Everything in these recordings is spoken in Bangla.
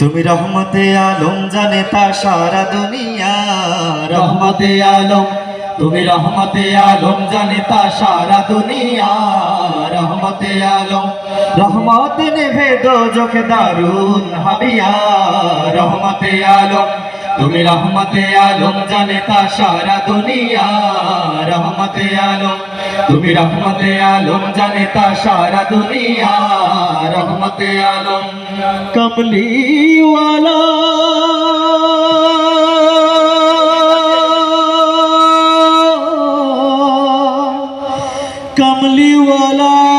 তুমি রহমতে আলম জানে তা সারা দুনিয়া। রহমতে আলম, তুমি রহমতে আলম জানে তা সারা দুনিয়া। রহমতে আলম, রহমত নেভে দো চোখে দারুণ হাবিয়া। রহমতে আলম তুমি রহমতে আলম জানে তা সারা দুনিয়া। রহমতে আলম, তুমি রহমতে আলম জানে তা সারা দুনিয়া। রহমতে আলম, কমলিওয়ালা। কমলিওয়ালা।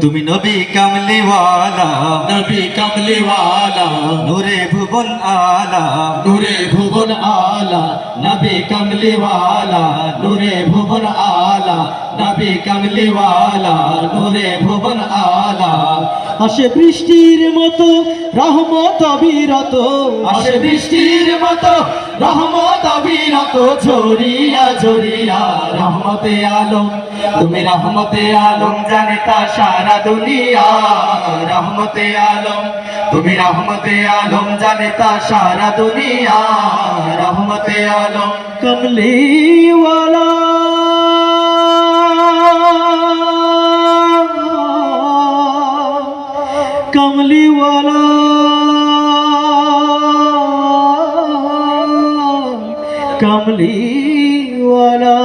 তুমি নবী কমলিওয়ালা। নবী কমলিওয়ালা। নূরে ভুবন আলা। নূরে ভুবন আলা। নবী কমলিওয়ালা। নূরে ভুবন আলা। নবী কমলিওয়ালা। নূরে ভুবন আলা। আসে বৃষ্টির মতো অবিরত। আসে বৃষ্টির মতো রহমত অবিরত। ঝরিয়া ঝরিয়া রহমতে আলম। তুমি রহমতে আলম জানে তা সারা দুনিয়া। রহমতে আলম। তুমি রহমতে আলম জানে তা সারা দুনিয়া। রহমতে আলম। কমলিওয়ালা। কমলিওয়ালা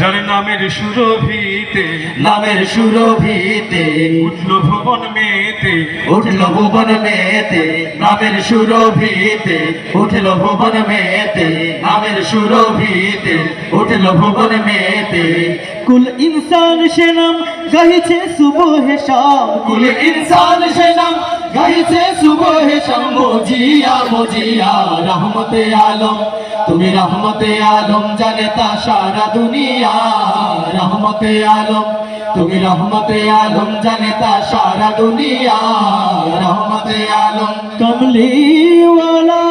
যার নামের সুরভিতে নামের সুরভিতে উঠল ভুবন মেতে উঠল ভুবন মেতে নামের সুরভিতে উঠল ভুবন মেতে নামের সুরভিতে উঠল ভুবন মেতে কুল ইনসান সে নাম গাইছে সুবহে শাম। কুল ইনসান সে নাম গাইছে সুবহ মজিয়া মজিয়া রহমতে আলম। তুমি রহমতে আলম, জানে তা সারা দুনিয়া। রহমতে আলম, তুমি রহমতে আলম, জানে তা সারা দুনিয়া। রহমতে আলম। কমলিওয়ালা।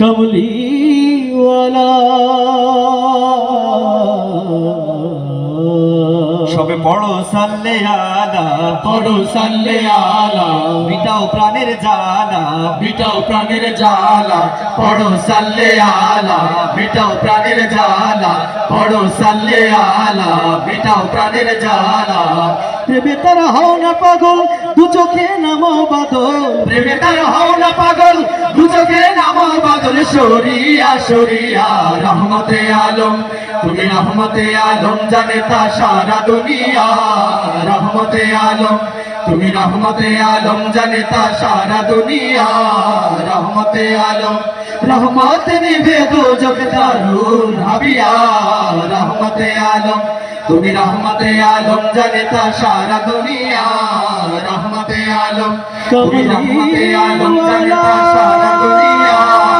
কমলিওয়ালা সবে পড়ো সাল্লে আলা পড়ো সাল্লে আলা। মিটাও প্রাণের জ্বালা। মিটাও প্রাণের জ্বালা। পড়ো সাল্লে আলা মিটাও প্রাণের জ্বালা। পড়ো সাল্লে আলা মিটাও প্রাণের জ্বালা। প্রেমে তারা হও না পাগল দু চোখে নামো বাদল। প্রেমে তার হও না পাগল দুচোখে নামো বাদল। সরিয়া সরিয়া রহমতে আলম। তুমি রহমতে আলম জানে তা সারা দুনিয়া। রহমতে আলম, তুমি রহমতে আলম জানে তা সারা দুনিয়া। রহমতে আলম, রহমত নিভে দো জগ দারুণ রহমতে আলম, তুমি রহমতে আলম জানে তা সারা দুনিয়া। রহমতে আলম, তুমি রহমতে আলম জানে তা সারা দুনিয়া।